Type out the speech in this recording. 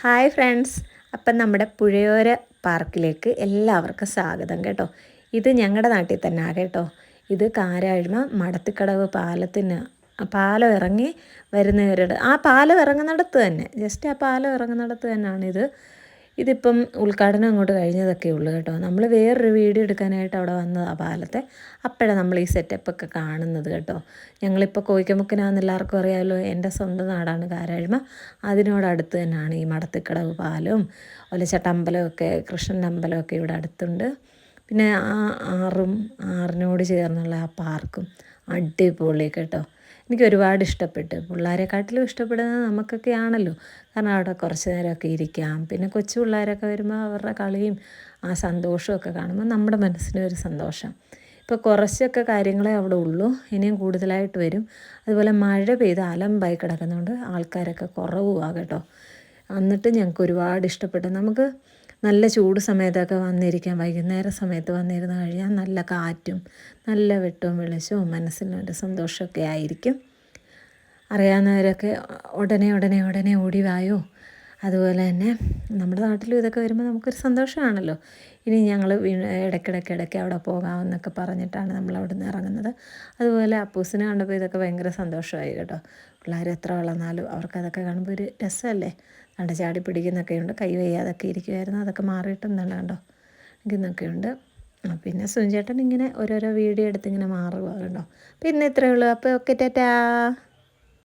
Hi friends. അപ്പം നമ്മുടെ പുഴയോര പാർക്കിലേക്ക് എല്ലാവർക്കും സ്വാഗതം കേട്ടോ. ഇത് ഞങ്ങളുടെ നാട്ടിൽ തന്നെ ആ കേട്ടോ? ഇത് കാരാഴ്മ മടത്തിക്കടവ് പാലത്തിന് പാലം ഇറങ്ങി വരുന്നവരുടെ ആ പാലം ഇറങ്ങുന്നിടത്ത് തന്നെ ജസ്റ്റ് ആ പാലം ഇറങ്ങുന്നിടത്ത് തന്നെയാണിത്. ഇതിപ്പം ഉദ്ഘാടനം അങ്ങോട്ട് കഴിഞ്ഞതൊക്കെ ഉള്ളൂ കേട്ടോ. നമ്മൾ വേറൊരു വീഡിയോ എടുക്കാനായിട്ട് അവിടെ വന്നത് ആ പാലത്തെ അപ്പോഴാണ് നമ്മൾ ഈ സെറ്റപ്പൊക്കെ കാണുന്നത് കേട്ടോ. ഞങ്ങളിപ്പോൾ കോയിക്കമുക്കിനാന്ന് എല്ലാവർക്കും അറിയാമല്ലോ എന്റെ സ്വന്തം നാടാണ് കാരാഴ്മ. അതിനോടടുത്ത് തന്നെയാണ് ഈ മടത്തിക്കടവ് പാലവും ഒലച്ചട്ടമ്പലമൊക്കെ കൃഷ്ണന്റെ അമ്പലമൊക്കെ ഇവിടെ അടുത്തുണ്ട്. പിന്നെ ആ ആറും ആറിനോട് ചേർന്നുള്ള ആ പാർക്കും അടിപൊളി കേട്ടോ. എനിക്ക് ഒരുപാട് ഇഷ്ടപ്പെട്ടു. പിള്ളേരെക്കാട്ടിലും ഇഷ്ടപ്പെടുന്നത് നമുക്കൊക്കെ ആണല്ലോ. കാരണം അവിടെ കുറച്ച് നേരമൊക്കെ ഇരിക്കാം. പിന്നെ കൊച്ചു പിള്ളേരൊക്കെ വരുമ്പോൾ അവരുടെ കളിയും ആ സന്തോഷമൊക്കെ കാണുമ്പോൾ നമ്മുടെ മനസ്സിന് ഒരു സന്തോഷം. ഇപ്പോൾ കുറച്ചൊക്കെ കാര്യങ്ങളെ അവിടെ ഉള്ളൂ. ഇനിയും കൂടുതലായിട്ട് വരും. അതുപോലെ മഴ പെയ്ത് അലമ്പായി കിടക്കുന്നതുകൊണ്ട് ആൾക്കാരൊക്കെ കുറവുമാണ് കേട്ടോ. എന്നിട്ട് ഞങ്ങൾക്ക് ഒരുപാട് ഇഷ്ടപ്പെട്ടു. നമുക്ക് നല്ല ചൂട് സമയത്തൊക്കെ വന്നിരിക്കാം വൈകുന്നേര സമയത്ത് വന്നിരുന്ന് കഴിഞ്ഞാൽ നല്ല കാറ്റും നല്ല വെട്ടവും വെളിച്ചവും മനസ്സിനൊരു സന്തോഷമൊക്കെ ആയിരിക്കും. അറിയാവുന്നവരൊക്കെ ഉടനെ ഉടനെ ഉടനെ ഓടി വായോ? അതുപോലെ തന്നെ നമ്മുടെ നാട്ടിലും ഇതൊക്കെ വരുമ്പോൾ നമുക്കൊരു സന്തോഷമാണല്ലോ. ഇനി ഞങ്ങൾ ഇടയ്ക്കിടയ്ക്ക് ഇടയ്ക്ക് അവിടെ പോകാമെന്നൊക്കെ പറഞ്ഞിട്ടാണ് നമ്മൾ അവിടെ നിന്ന് ഇറങ്ങുന്നത്. അതുപോലെ അപ്പൂസിനെ കണ്ടപ്പോൾ ഇതൊക്കെ ഭയങ്കര സന്തോഷമായി കേട്ടോ. പിള്ളേർ എത്ര വളർന്നാലും അവർക്കതൊക്കെ കാണുമ്പോൾ ഒരു രസമല്ലേ? കണ്ട ചാടി പിടിക്കുന്നൊക്കെയുണ്ട് കൈ വയ്യാതൊക്കെ ഇരിക്കുമായിരുന്നു അതൊക്കെ മാറിയിട്ടുണ്ടെന്ന് കണ്ടോ? ഇരിക്കുന്നൊക്കെയുണ്ട് പിന്നെ സുനിച്ചേട്ടൻ ഇങ്ങനെ ഓരോരോ വീഡിയോ എടുത്ത് ഇങ്ങനെ മാറുക കേട്ടോ പിന്നെ ഇത്രയേ ഉള്ളൂ. അപ്പോൾ ഓക്കെ ടാറ്റാ.